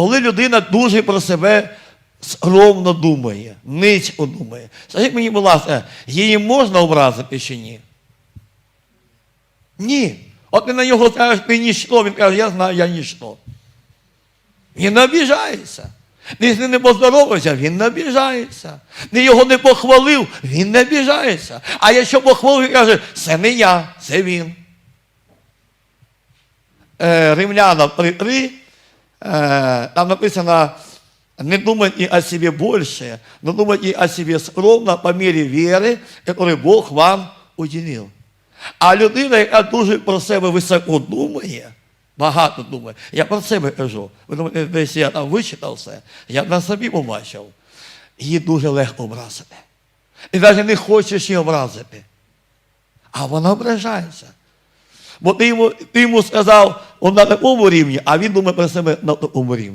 Коли людина дуже про себе скромно думає, низько думає. Скажіть мені, будь ласка, її можна образити чи ні? Ні. От ти на нього скажеш, ти ніщо, він каже, я знаю, я ніщо. Він обіжається. Ти з ним не поздоровався, він не обіжається. Ти його не похвалив, він не обіжається. А якщо похвалив, він каже, це не я, це він. Е, Римляна 3.3, е, там написано, не думайте о себе больше, но думайте о себе скромно по мере веры, которую Бог вам уділив. А людина, яка дуже про себе високо думає, багато думає, я про себе кажу, ви думаєте, десь я там вичитав все, я на собі побачив, її дуже легко образити. І навіть не хочеш її образити. А вона ображається. Бо ти йому, ти йому сказав, он на такому рівні, а він думає про себе на такому рівні.